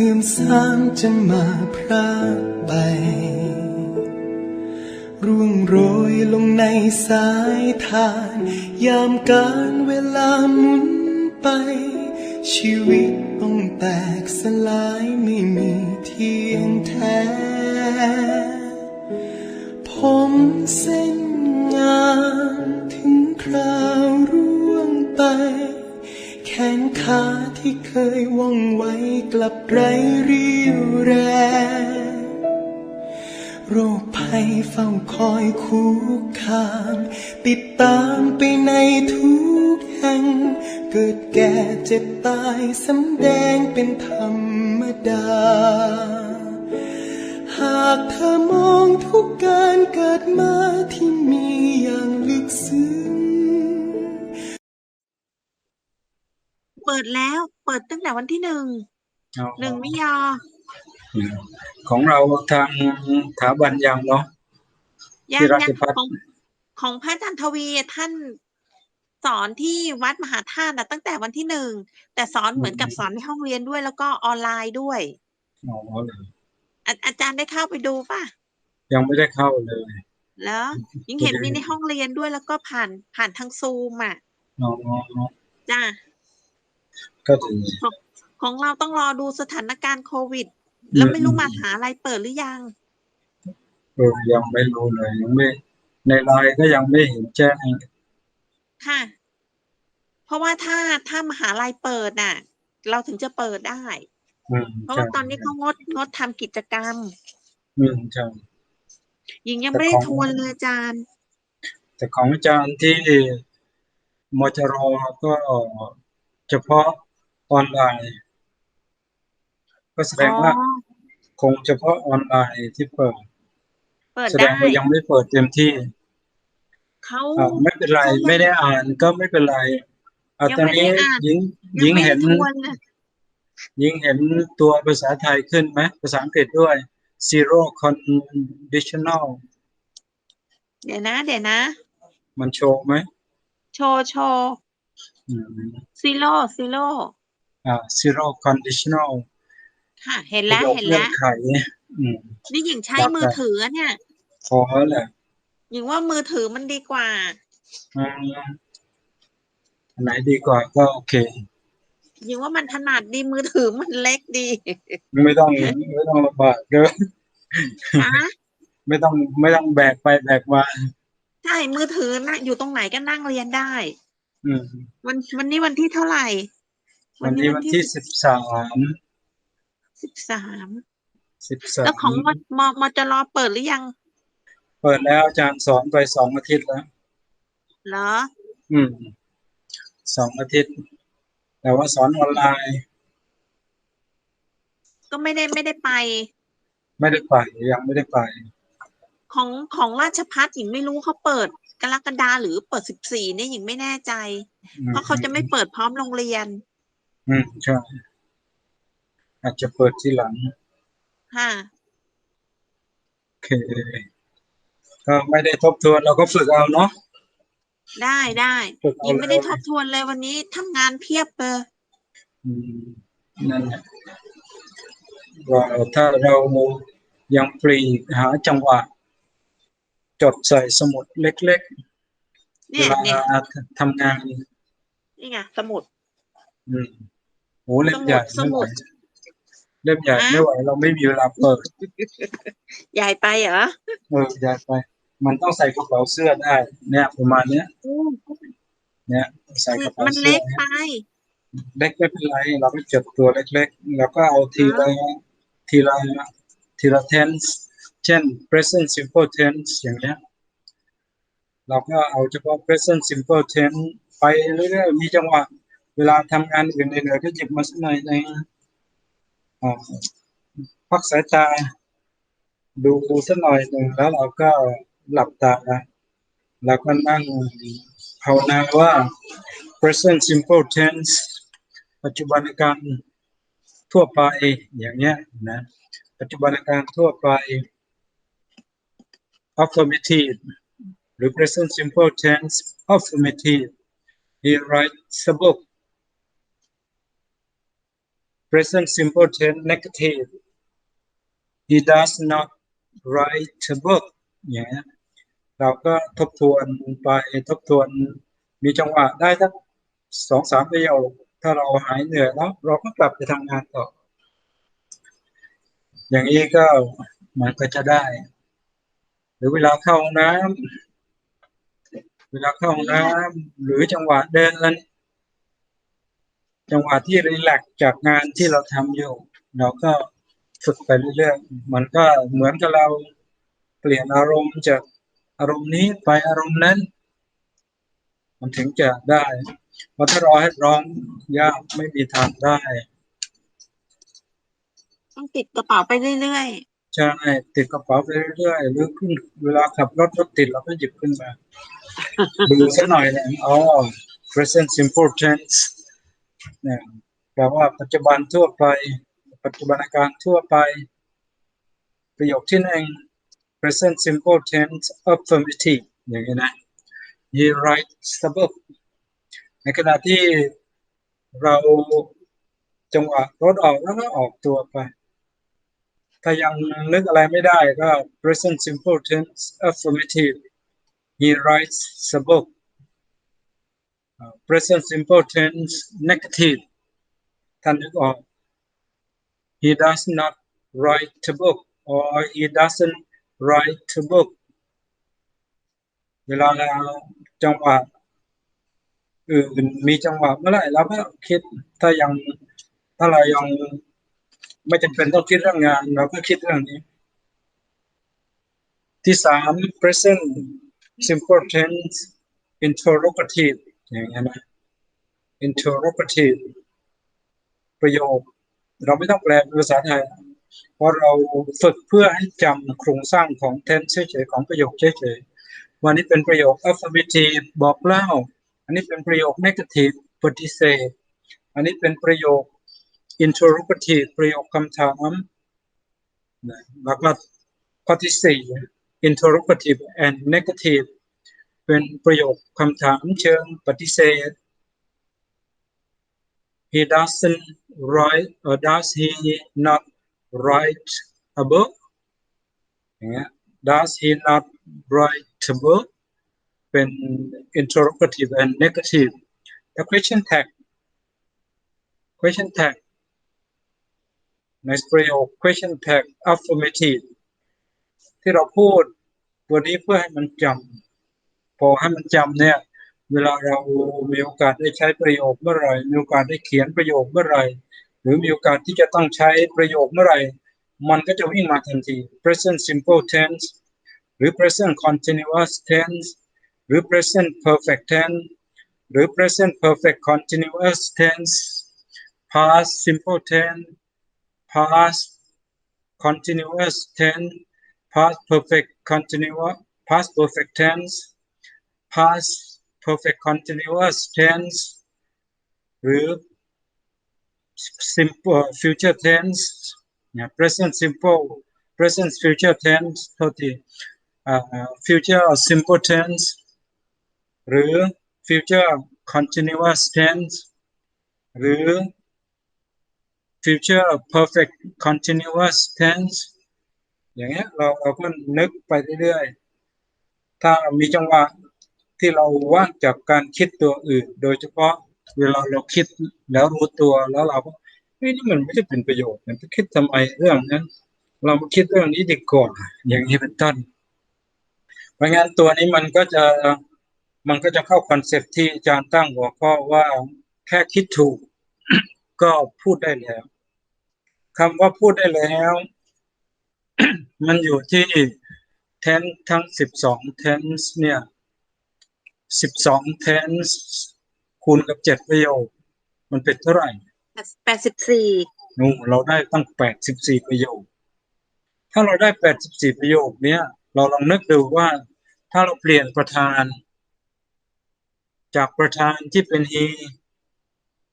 สื่อมทรามจะมาพรากไป ร่วงโรยลงในสายทาน ยามการเวลาหมุนไป ชีวิตต้องแตกสลายไม่มีเทียงแท้ ผมเส้นงามถึงคราวร่วงไป นขาที่เคยว่องไวกลับไร้เรี่ยวแรงโรคภัยเฝ้าคอยคุกคาม ติดตามไปในทุกแห่ง เกิดแก่เจ็บตายสำแดงเป็นธรรมดา หากเธอมองทุกการเกิดมาที่มีอย่างลึกซึ้ง เปิดแล้ว เปิดตั้งแต่วันที่หนึ่งอ๋อหนึ่งมิยอของเราทางสถาบันยังเนาะยังที่ราชยังภัฏของของพระอาจารย์ทวีท่านสอนที่วัดมหาธาตุน่ะตั้งแต่วันที่หนึ่งแต่สอนเหมือนกับสอนในห้องเรียนด้วย แล้วก็ออนไลน์ด้วยอ๋อเหรออาอาจารย์ได้เข้าไปดูป่ะ ยังไม่ได้เข้าเลย แล้วยิงเห็นไม่ได้มีในห้องเรียนด้วยแล้วก็ผ่านผ่านทางซูมอะอ๋อจ้า ก็ดีของเราต้องรอดูสถานการณ์โควิด แล้วไม่รู้มหาลัยเปิดหรือยังเออยังไม่รู้เลยยังไม่ ในไลน์ก็ยังไม่เห็นแจ้งค่ะ เพราะว่าถ้าถ้ามหาลัยเปิดน่ะ เราถึงจะเปิดได้อืมเพราะใช่ว่าตอนนี้เขางดงดทำกิจกรรม อืมใช่ยิงยังแต่ไม่ได้ของทวนเลยอาจารย์ แต่ของอาจารย์ที่มจรก็เฉพาะ ออนไลน์ ก็แสดงว่าอ๋อคงเฉพาะออนไลน์ที่เปิด เปิดแสดได้งว่ายังไม่เปิดเต็มที่เขาอ่าไม่เป็นไรเขายังไม่ได้อ่านก็ไม่เป็นไรอะยังตอนไม่ได้นี้อ่านหญิงหยัญิงงไม่ได้เห็นทวนเลยหญิงเห็นตัวภาษาไทยขึ้นไหมภาษาอังกฤษด้วย zero conditional เดี๋ยวนะ เดี๋ยวนะ มันโชว์ไหมโชว์โชว์อืม ซิโร่ซิโร่ อ่า zero conditional ค่ะ เห็นแล้วประโยคเห็นเงื่อแล้นว ไขอืม นี่หญิงใช้ครับมือถือเนี่ยพอแหละหญิงว่ามือถือมันดีกว่า อืมอันไหนดีกว่าก็โอเค หญิงว่ามันถนัดดีมือถือมันเล็กดีไม่ต้องไม่ต้องลำบากเกินนะไม่ต้องไม่ต้องแบกไปแบกมาใช่มือถือนะอยู่ตรงไหนก็นั่งเรียนได้ อืม วันวันนี้วันที่เท่าไหร่ วันนี้วันที่สิบสามสิบสามสิบสามแล้วของมมมจรเปิดหรือยัง เปิดแล้วอาจารย์สอนไปสองอาทิตย์แล้วเหรอ อืมสองอาทิตย์ แต่ว่าสอนออนไลน์ ก็ไม่ได้ไม่ได้ไป ไม่ได้ไปยังไม่ได้ไป ของของราชพัฒหญิงไม่รู้เขาเปิดกรกฎาหรือเปิดสิบสี่เนี่ยหญิงไม่แน่ใจอืมเพราะเขาจะไม่เปิดพร้อมโรงเรียน อืมใช่ อาจจะเปิดที่หลัง ค่ะ โอเค ก็ไม่ได้ทบทวนเราก็ฝึกเอาเนาะ ได้ได้ฝึกหเอาญิงไม่ได้เลยทบทวนเลยวันนี้ทำงานเพียบเลยอืมนั่นแหละว่าถ้าเรายังปลีกหาจังหวะ จดใส่สมุดเล็กๆเวเนี่ยลาเนี่ยทำงานนี่ไงสมุด อืม โหเล่มใหญ่สมุไม่ไหวดเล่มใหญ่ฮะไม่ไหวเราไม่มีเวลาเปิดใหญ่ไปเหรอเออใหญ่ไป มันต้องใส่กระเป๋าเสื้อได้ เนี่ยประมาณเนี้ยอืมเนี่ยใส่กระเป๋ามันเสื้อเล็กไปเล็กไม่เป็นไร เราก็จดตัวเล็กๆแล้วก็เอาทีละทีละทีละ tense เช่น present simple tense อย่างเนี้ยเราก็เอาเฉพาะ present simple tense ไปเรื่อยๆมีจังหวะ เวลาทำงานอื่นเหนื่อยๆก็หยิบมาสักหน่อยหนึงอ่าพักสายตาดูสักหน่อยหนึ่งแล้วเราก็หลับตาแล้วก็นั่งภาวนาว่า present simple tense ปัจจุบันการทั่วไปอย่างเงี้ยนะปัจจุบันการทั่วไป affirmative หรือ present simple tense affirmative he writes a book present simple tense negative he does not write a book อย่างเงี้ยเราก็ทบทวนไปทบทวนมีจังหวะได้สักสองสามประโยคถ้าเราหายเหนื่อยแล้วเราก็กลับไปทำงานต่อ อย่างนี้ก็มันก็จะได้ หรือเวลาเข้าห้องน้ำเวลาเข้าห้องน้ำหรือจังหวะเดิน จังหวะที่รีแลกซ์จากงานที่เราทำอยู่ เราก็ฝึกไปเรื่อยๆมันก็เหมือนกับเราเปลี่ยนอารมณ์จากอารมณ์นี้ไปอารมณ์นั้น มันถึงจะได้เพราะถ้ารอให้ร้องยากไม่มีทางได้ ต้องติดกระเป๋าไปเรื่อยใช่ติดกระเป๋าไปเรื่อยๆหรือขึ้นเวลาขับรถรถติดเราก็หยิบขึ้นมาดูสักหน่อยเนี่ยอ๋อ present simple tense เนี่ยแปลว่าปัจจุบันทั่วไป ปัจจุบันการทั่วไป ประโยคที่หนึ่ง present simple tense affirmative อย่างนี้นะ he writes the book ในขณะที่เราจังหวะรถออกแล้วก็ออกตัวไป ถ้ายังนึกอะไรไม่ได้ก็ present simple tense affirmative he writes the book present simple tense negative ท่านนึกออก he does not write a book or he doesn't write a book เวลาเราจังหวะอื่นมีจังหวะเมื่อไหร่เราก็คิดถ้ายังถ้าเรายังไม่จำเป็นต้องคิดเรื่องงานเราก็คิดเรื่องนี้ ที่สาม present simple tense interrogative อย่างนี้นะ interrogative ประโยค เราไม่ต้องแปลเป็นภาษาไทย เพราะเราฝึกเพื่อให้จำโครงสร้างของ tense เฉยๆของประโยคเฉยๆวันนี้เป็นประโยค affirmative บอกเล่า อันนี้เป็นประโยค negative ปฏิเสธ อันนี้เป็นประโยค interrogative ประโยคคำถามนะแล้วก็ข้อที่สี่ interrogative and negative เป็นประโยคคำถามเชิงปฏิเสธ he doesn't write or does he not write a book อย่างเงี้ย does he not write a book เป็น interrogative and negative the question tag question tag ในประโยค question tag affirmative ที่เราพูดตัวนี้เพื่อให้มันจำ พอให้มันจำเนี่ย เวลาเรามีโอกาสได้ใช้ประโยคเมื่อไหร่มีโอกาสได้เขียนประโยคเมื่อไหร่ หรือมีโอกาสที่จะต้องใช้ประโยคเมื่อไหร่ มันก็จะวิ่งมาทันที present simple tense หรือ present continuous tense หรือ present perfect tense หรือ present perfect continuous tense past simple tense past continuous tense past perfect continuous past perfect tense past perfect continuous tense หรือ simple future tense เนี่ย present simple present future tense โทษทีอ่า future simple tense หรือ future continuous tense หรือ future perfect continuous tense อย่างเงี้ยเราเราก็นึกไปเรื่อยๆ ถ้ามีจังหวะ ที่เราว่างจากการคิดตัวอื่น โดยเฉพาะเวลาเราคิดแล้วรู้ตัวแล้วเราก็เฮ้ยนี่มันไม่ได้เป็นประโยชน์มันคิดทำไมเรื่องนั้น เรามาคิดเรื่องนี้ดีกว่าอย่างนี้เป็นต้นเพราะงั้นตัวนี้มันก็จะมันก็จะเข้าคอนเซปต์ที่อาจารย์ตั้งหัวข้อว่าแค่คิดถูกก็พูดได้แล้วคำว่าพูดได้แล้ว มันอยู่ที่ tense ทั้งสิบสอง tense เนี่ย สิบสอง tense คูณกับเจ็ดประโยค มันเป็นเท่าไหร่ๆแปดสิบสี่นู่นเราได้ตั้งแปดสิบสี่ประโยค ถ้าเราได้แปดสิบสี่ประโยคเนี้ย เราลองนึกดูว่าถ้าเราเปลี่ยนประธาน จากประธานที่เป็น he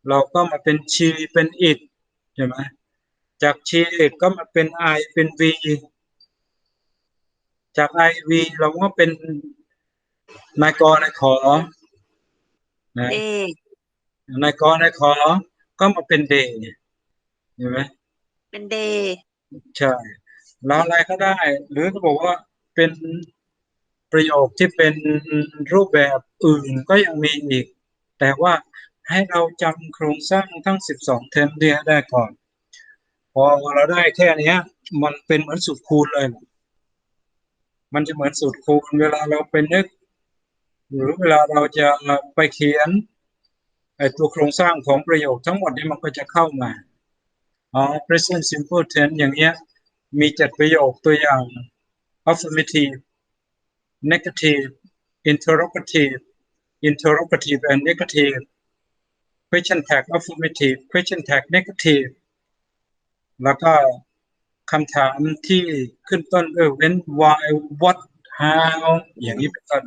เราก็มาเป็น she เป็น it ใช่ไหมจาก she it ก็มาเป็น I เป็น V จาก I V เราก็เป็น นายกนายขอนะเดนายกนายขอก็มาเป็นเดย์เห็นไหมเป็นเดใช่แล้วอะไรก็ได้ หรือจะบอกว่าเป็นประโยคที่เป็นรูปแบบอื่นก็ยังมีอีก แต่ว่าให้เราจำโครงสร้างทั้ง 12 เทนเดียได้ก่อน พอเราได้แค่เนี้ยมันเป็นเหมือนสูตรคูณเลย มันจะเหมือนสูตรคูณเวลาเราไปนึก หรือเวลาเราจะไปเขียนไอตัวโครงสร้างของประโยคทั้งหมดนี้มันก็จะเข้ามาอ๋อ present simple tense อย่างเงี้ย มีเจ็ดประโยคตัวอย่าง affirmative negative interrogative interrogative and negative question tag affirmative question tag negative แล้วก็คำถามที่ขึ้นต้นด้วย when why what how อย่างนี้เป็นต้น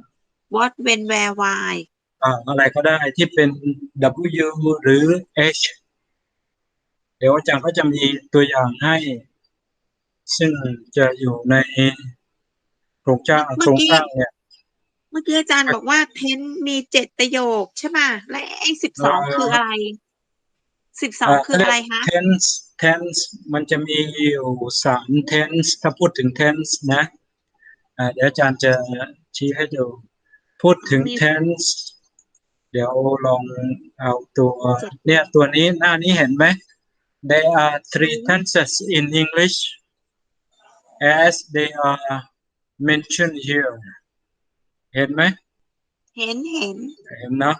what when where why อ่าอะไรก็ได้ที่เป็น W หรือ H เดี๋ยวอาจารย์ก็จะมีตัวอย่างให้ ซึ่งจะอยู่ในโครงสร้างเมื่อกี้โครงสร้างเนี่ยเมื่อกี้อาจารย์บอกว่าเทนมีเจ็ดประโยคใช่ป่ะและไอ้สิบสองเออคืออะไรสิบสองอ่าคืออะไรคะ tense tense มันจะมีอยู่สาม tense ถ้าพูดถึง tense นะอ่าเดี๋ยวอาจารย์จะชี้ให้ดู พูดถึงมี tense เดี๋ยวลองเอาตัว เนี่ยตัวนี้หน้านี้เห็นไหม There are three tenses in English as they are mentioned here เห็นไหมเห็นเห็นเห็นเนาะ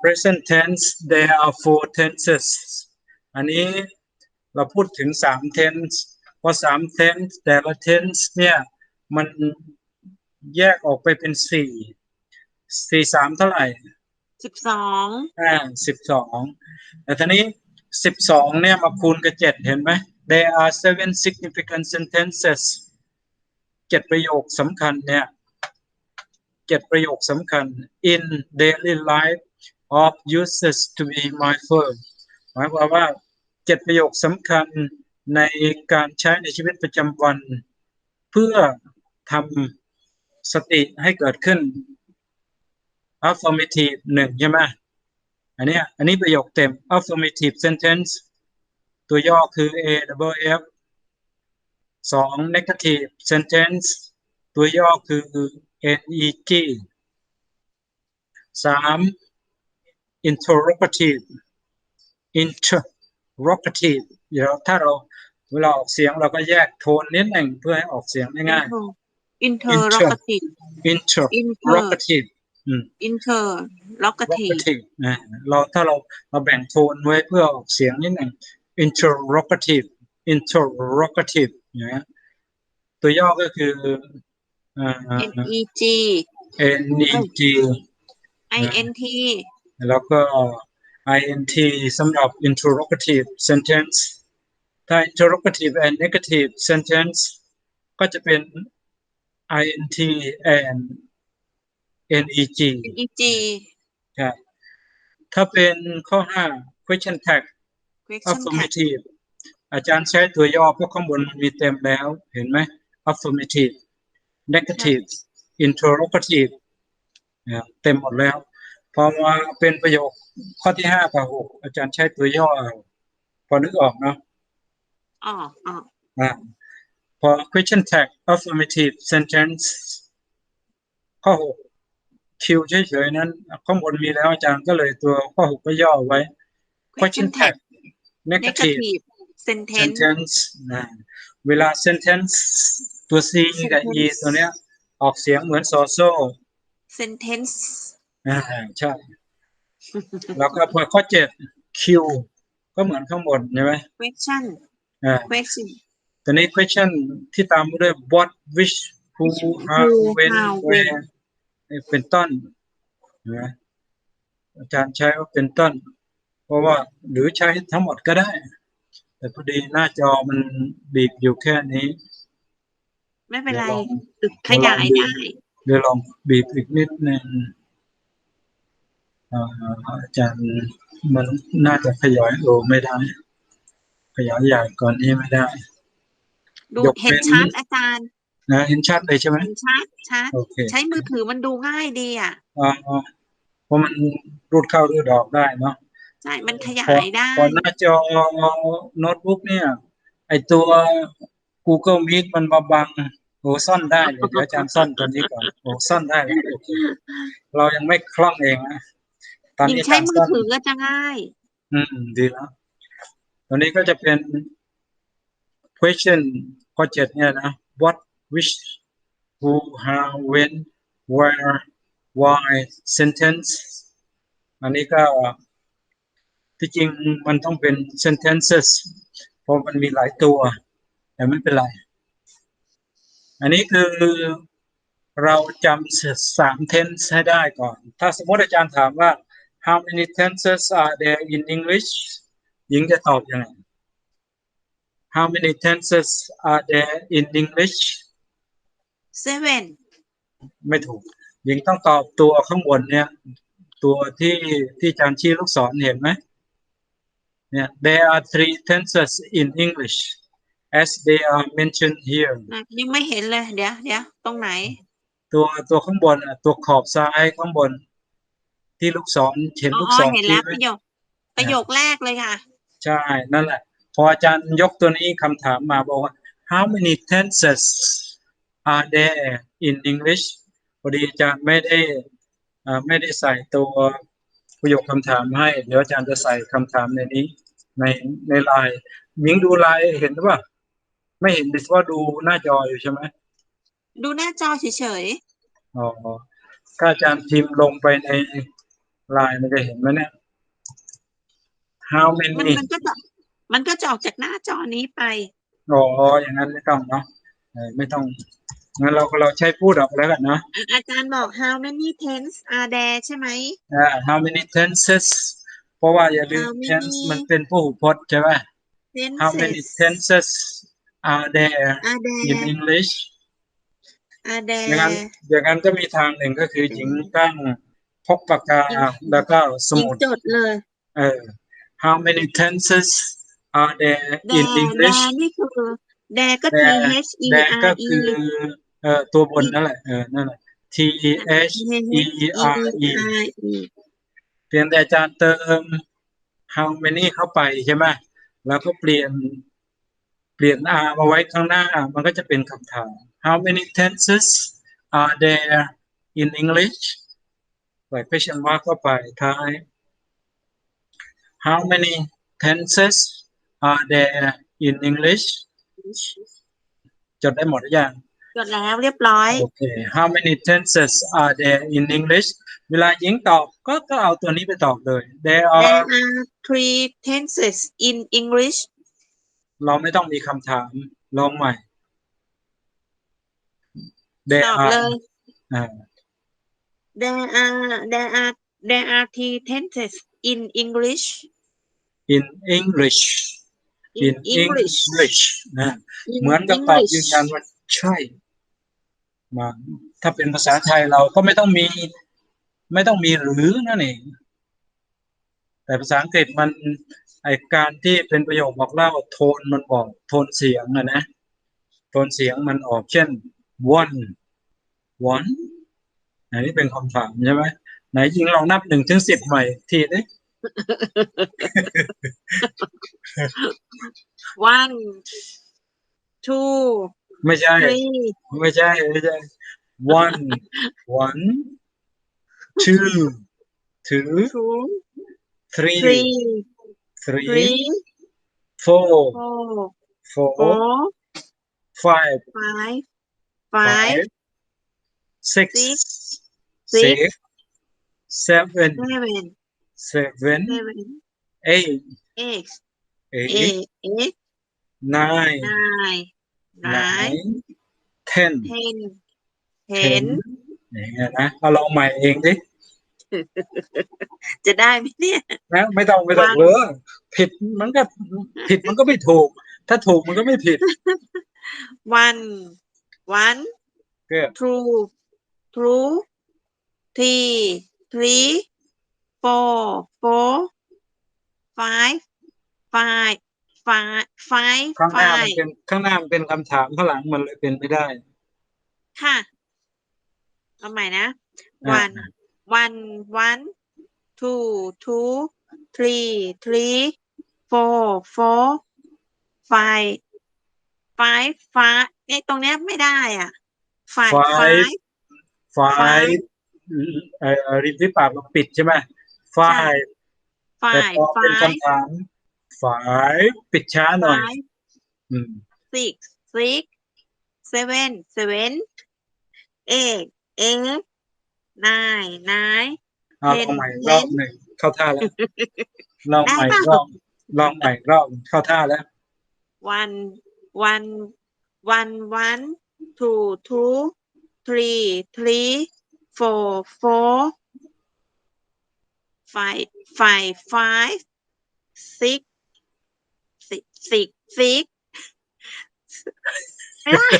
present tense there are four tenses อันนี้เราพูดถึงสาม tense เพราะสาม tense แต่ละ tense เนี่ย มันแยกออกไปเป็นสี่ สี่สามเท่าไหร่สิบสองอ่าสิบสองแต่ทีนี้สิบสองเนี่ยมาคูณกับเจ็ดเห็นไหม there are seven significant sentences เจ็ดประโยคสำคัญเนี่ยเจ็ดประโยคสำคัญ in daily life of users to be mindful หมายความว่าเจ็ดประโยคสำคัญในการใช้ในชีวิตประจำวัน เพื่อทำสติให้เกิดขึ้น affirmative หนึ่งใช่ไหมอันเนี้ยอันนี้ประโยคเต็ม affirmative sentence ตัวย่อคือ A W F สอง negative sentence ตัวย่อคือ N E G สาม interrogative interrogative เดี๋ยวถ้าเราเวลาออกเสียงเราก็แยกโทนนิดหนึ่งเพื่อให้ออกเสียงง่ายอินเทอร์ล็อกทีฟๆ interrogative อืมอินเทอร์ล็อกทีฟ interrogative นะเราถ้าเราเราแบ่งโทนไว้เพื่อออกเสียงนิดหนึ่ง interrogative interrogative นะฮะตัวย่อก็คือเอ่อ N E G NEG I N T แล้วก็ INT สำหรับ interrogative sentence ถ้า interrogative and negative sentence ก็จะเป็น INT and NEG E G ครับถ้าเป็นข้อ5 question tag question tag affirmative อาจารย์ใช้ตัวย่อเพราะข้างบนมันมีเต็มแล้วเห็นไหม affirmative negative interrogative เนี่ยเต็มหมดแล้ว พอมาเป็นประโยคข้อที่5กับ6อาจารย์ใช้ตัวย่อเอาพอนึกออกเนาะอ๋ออ๋ออ่าพอ question tag affirmative sentence ข้อ6 คิวเฉยๆนั้น ข้างบนมีแล้วอาจารย์ก็เลยตัวข้อ6ก็ย่อไว้ question tag negative negative sentence sentence นะเวลา sentence ตัว c กับ e ตัวเนี้ย ออกเสียงเหมือนโซโซ sentence อ่าใช่ แล้วก็พอข้อ7 q ก็เหมือนข้างบนใช่ไหม question อ่า question ตอนนี้ question ที่ตามมาด้วย what which who how Who, when how, where เป็นต้นนะอาจารย์ใช้ว่าเป็นต้น เพราะว่าหรือใช้ทั้งหมดก็ได้ แต่พอดีหน้าจอมันบีบอยู่แค่นี้ ไม่เป็นไรเดี๋ยวลองขยายได้ เดี๋ยวลองบีบอีกนิดนึงอ่าอาจารย์มันน่าจะขยายโอไม่ได้ ขยายใหญ่ก่อนนี้ไม่ได้ดูยกเว้นเห็นชัดอาจารย์ นะเห็นชัดเลยใช่ไหมเห็นชัดชัดโอเคใช้มือถือมันดูง่ายดีอะอ่าอ่าเพราะมันรูดเข้ารูดออกได้เนาะใช่ มันขยายได้พอหน้าจอโน้ตบุ๊กเนี่ย ไอตัว Google Meet มันมาบังโอ้ซ่อนได้เดี๋ยวอาจารย์ซ่อนตัวนี้ก่อนโอ้ซ่อนได้แล้วโอเคเรายังไม่คล่องเองนะตอนยิ่งนี้ใช้การมือซ่อนถือก็จะง่าย อืม ดีแล้วตัวนี้ก็จะเป็น question ข้อเจ็ดเนี่ยนะ what which who how when where why sentence อันนี้ก็ที่จริงมันต้องเป็น sentences เพราะมันมีหลายตัว แต่ไม่เป็นไร อันนี้คือเราจำสาม tense ให้ได้ก่อน ถ้าสมมติอาจารย์ถามว่า how many tenses are there in English หญิงจะตอบยังไง how many tenses are there in English seven ไม่ถูกหญิงต้องตอบตัวข้างบนเนี่ย ตัวที่ที่อาจารย์ชี้ลูกศรเห็นไหมเนี่ย there are three tenses in English as they are mentioned here นะยังไม่เห็นเลย เดี๋ยวเดี๋ยวตรงไหน ตัวตัวข้างบนอะตัวขอบซ้ายข้างบน ที่ลูกศรเห็นอ๋ลูกอศรเห็นแล้วชี้ไหมประโยคประโยคแรกเลยค่ะ ใช่ นั่นแหละ พออาจารย์ยกตัวนี้คำถามมาบอกว่า how many tenses are there in English พอดีอาจารย์ไม่ได้อ่าไม่ได้ใส่ตัวประโยคคำถามให้ เดี๋ยวอาจารย์จะใส่คำถามในนี้ ในในไลน์หญิงดูไลน์เห็นหรือเปล่าไม่เห็นดิสว่าดูหน้าจออยู่ใช่ไหมดูหน้าจอเฉยอ๋อถ้าอาจารย์พิมพ์ลงไปในไลน์มันจะเห็นไหมเนี่ย how ๆมัน many มันก็จะมันก็จะออกจากหน้าจอนี้ไปอ๋ออย่างนั้นไม่ต้องเนาะเออ ไม่ต้องงั้นเราเราใช้พูดออกแล้วกันเนาะอะอาจารย์บอก how many tense are there ใช่ไหมอ่า how many tenses เพราะว่าอย่าลืม How many tense มันเป็นผู้พจน์ใช่ไหม how many tenses tenses are there are in there English are อย่างนั้น there อย่างนั้นก็มีทางหนึ่งก็คือหญิงตั้งพกปากกาแล้วก็สยิงมุดจดเลยเออ how many tenses are there in there English there นี่คือ there ก็ t There h e there r ก็ e คือเอ่อตัวบนนั่นแหละเออนั่นแหละ T H E R E เพียงแต่อาจารย์เติม how many เข้าไปใช่ไหมแล้วก็เปลี่ยนเปลี่ยน R มาไว้ข้างหน้า มันก็จะเป็นคำถาม how many tenses are there in English ใส่ question mark เข้าไปท้าย how many tenses are there in English จดได้หมดหรือยังจดแล้วเรียบร้อย โอเค how many tenses are there in English เวลาหญิงตอบก็ก็เอาตัวนี้ไปตอบเลย there there are are three tenses in English เราไม่ต้องมีคำถามลองใหม่ there ตอบ are เลย อ่า there are there are there are three tenses in English in English in in English English นะ in เหมือนกับตอบ English ยืนยันว่าใช่มาถ้าเป็นภาษาไทยเราก็ไม่ต้องมี ไม่ต้องมีหรือนั่นเอง แต่ภาษาอังกฤษมันไอการที่เป็นประโยคบอกเล่าโทนมันบอกโทนเสียงนะนะโทนเสียงมันออกเช่น one one อันนี้เป็นคำถามใช่ไหมไหนจริงลองนับหนึ่งถึงสิบใหม่ทีดิ one two ไม่ใช่ three ไม่ใช่ไม่ใช่ one one two two two three three three three four four four four five five five five six six six seven seven seven seven eight eight eight eight eight nine nine nine nine ten ten ten ten อย่างเงี้ยนะเอาลองใหม่เองดิจะได้ไหมเนี่ยนะไม่ต้องไม่ต้อง One เออผิดมันก็ผิดมันก็ไม่ถูก ถ้าถูกมันก็ไม่ผิด one one ก็ two two three three four four five five five five ข้างหน้ามัน five เป็นข้างหน้ามันเป็นคำถามข้างหลังมันเลยเป็นไม่ได้ ค่ะเอาใหม่นะ อ่า one one one two two three three four four five five five เนี่ยตรงเนี้ยไม่ได้อะ five Five five five เอ่อริมฝีปากเราปิดใช่ไหม five แต่ five พอเป็น five คำถาม five ปิดช้าหน่อย five อืม six six seven seven eight eight nine nine เอาลเห็อนงใหม่อีกเห็นรอบหนึ่งเข้าท่าแล้วลองใหม่ได้อีกเปรล่าอบลองใหม่อีกรอบเข้าท่าแล้ว one one one one two two three three four four five five five six six six six ไม่ได้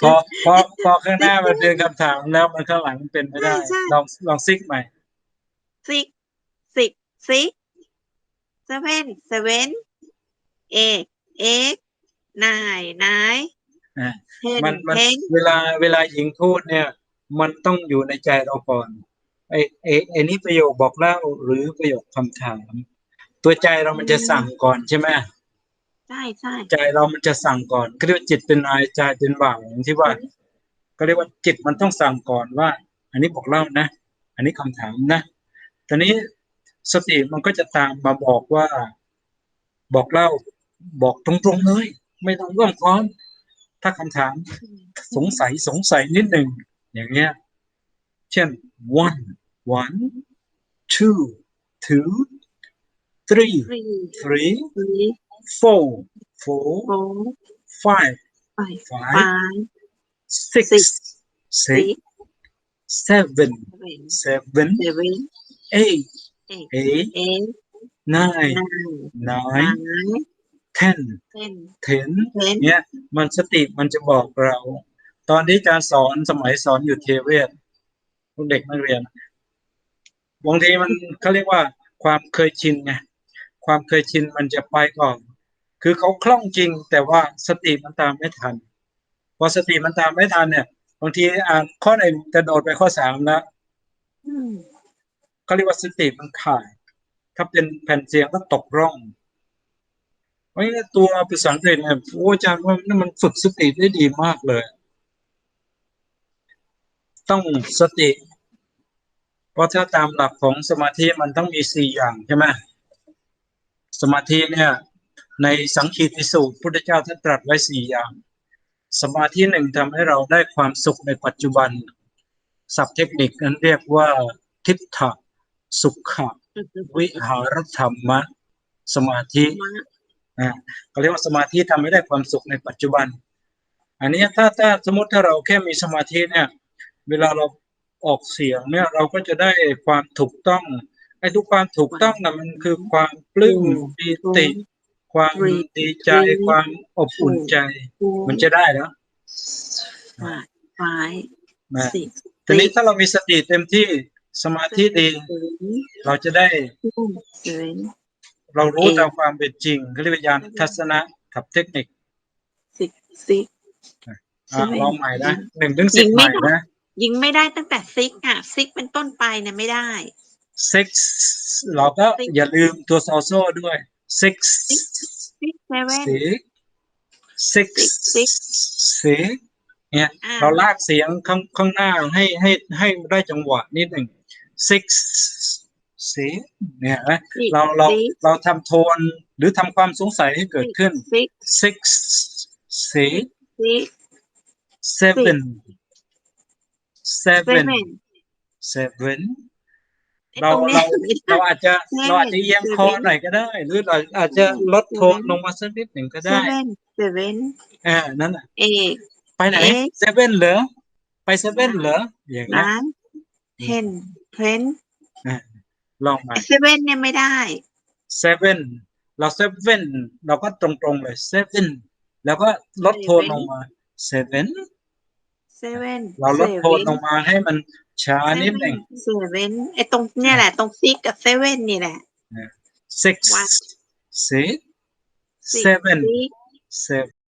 พอพอพอข้างหน้ามันเป็นคำถามแล้วมันข้างหลังเป็นไม่ได้ ใช่ใช่ ลองลองซิกใหม่ six six six seven seven eight eight nine nine อ่า ten มันมัน ten เวลาเวลาหญิงพูดเนี่ย มันต้องอยู่ในใจเราก่อน ไอ้ไอ้ไอ้นี่ประโยคบอกเล่าหรือประโยคคำถาม ตัวใจเรามันจะสั่งก่อนใช่ไหมใช่ใช่ใจเรามันจะสั่งก่อนเขาเรียกว่าจิตเป็นนายใจเป็นบ่าวอย่างที่ว่าก็เรียกว่าจิตมันต้องสั่งก่อนว่า อันนี้บอกเล่านะ อันนี้คำถามนะตอนนี้สติมันก็จะตามมาบอกว่า บอกเล่าบอกตรงๆเลย ไม่ต้องร่วมค้อมถ้าคำถามสงสัยสงสัยนิดหนึ่งอย่างเงี้ย เช่น one one two two three three three three four four four five five five five six Six. six six seven seven seven seven eight eight eight eight nine nine nine nine ten ten ten ten เนี่ยมันสติมันจะบอกเรา ตอนที่อาจารย์สอนสมัยสอนอยู่เทเวศพวกเด็กนักเรียน บางทีมันเขาเรียกว่าความเคยชินไงความเคยชินมันจะไปก่อน คือเขาคล่องจริง แต่ว่าสติมันตามไม่ทันพอสติมันตามไม่ทันเนี่ยบางทีอ่านข้อหนึ่งจะโดดไปข้อสามแล้วอืมเขาเรียกว่าสติมันขาดถ้าเป็นแผ่นเสียงก็ตกร่องเพราะฉะนั้นตัวภาษาอังกฤษเนี่ยโอ้อาจารย์ว่านี่มันฝึกสติได้ดีมากเลย ต้องสติเพ ราะถ้าตามหลักของสมาธิมันต้องมีสี่อย่างใช่ไหมสมาธิเนี่ยในสังคีติสูตรพุทธเจ้าท่านตรัสไว้สี่อย่าง สมาธิหนึ่งทำให้เราได้ความสุขในปัจจุบันศัพท์เทคนิคนั้นเรียกว่าทิฏฐะสุขะวิหารธรรมะ สมาธิอ่าเขาเรียกว่าสมาธิทำให้ได้ความสุขในปัจจุบัน อันนี้ถ้าถ้าสมมติถ้าเราแค่มีสมาธิเนี่ย เวลาเรา ออกเสียงเนี่ยเราก็จะได้ความถูกต้องไอ้ทุกความถูกต้องนะมันคือความปลื้มปีติ ความดีใจความอบอุ่นใจ มันจะได้แล้ว five five นะ six ทีนี้ถ้าเรามีสติเต็มที่สมาธิดี seven เราจะได้ seven เรารู้ตามความเป็นจริงเขาเรียกว่าญาณทัศนะกับเทคนิค six six อะ Seven ลองใหม่นะหนึ่งถึงสิบยิงใหไม่ม่ได้นะ ยิงไม่ได้ตั้งแต่ซิกอะซิกเป็นต้นไปเนี่ยไม่ได้ six เราก็อย่าลืมตัวโซโซ่ด้วย six six six seven six six Six, six เนี่ยอ่าเราลากเสียงข้างข้างหน้าให้ให้ให้ได้จังหวะนิดหนึ่ง six six เนี่ยนะ Six, เราเรา six เราทำโทนหรือทำความสงสัยให้เกิดขึ้น six six six six seven seven seven seven ไอ้เราตรงเนี้เรายไม่ได้เราอาจจะ Seven เราอาจจะเอียงคอ seven หน่อยก็ได้ หรือเราอาจจะลดโทนลงมาสักนิดหนึ่งก็ได้ seven seven อ่านั่นน่ะ eight ไปไหน Eight เซเว่นเหรอ ไปเซเว่นเหรอ อย่างเงี้ย nine ten ten ลองใหม่ไอ้ seven เนี่ยไม่ได้เซเว่นเราเซเว่นเราก็ตรงๆเลยเซเว่นแล้วก็ลดโทนลงมา เซเว่น seven เราลดโทนลงมาให้มันช้านิดหนึ่ง seven ไอ้ตรงเนี่ยแหละ ตรง six กับ seven นี่แหละ six One six Six, seven six seven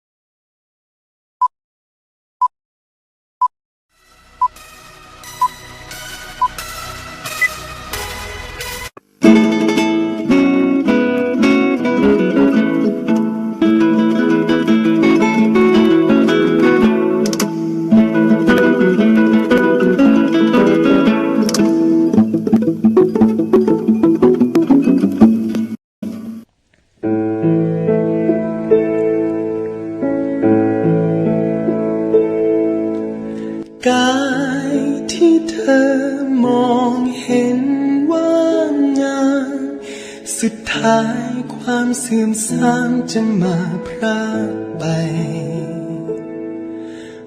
ท้ายความเสื่อมทรามจะมาพรากไป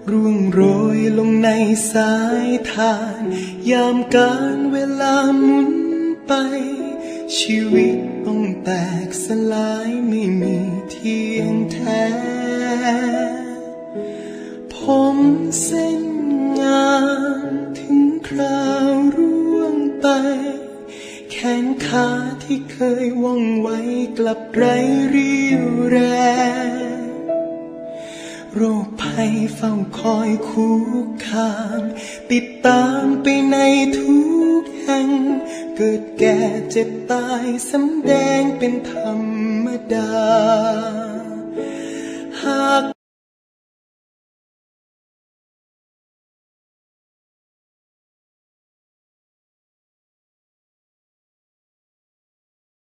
ร่วงโรยลงในสายทาน ยามการเวลาหมุนไป ชีวิตต้องแตกสลายไม่มีเที่ยงแท้ ผมเส้นงามถึงคราวร่วงไป นขาที่เคยว่องไวกลับไร้เรี่ยวแรงโรคภัยเฝ้าคอยคุกคาม ติดตามไปในทุกแห่ง เกิดแก่เจ็บตายสำแดงเป็นธรรมดา หาก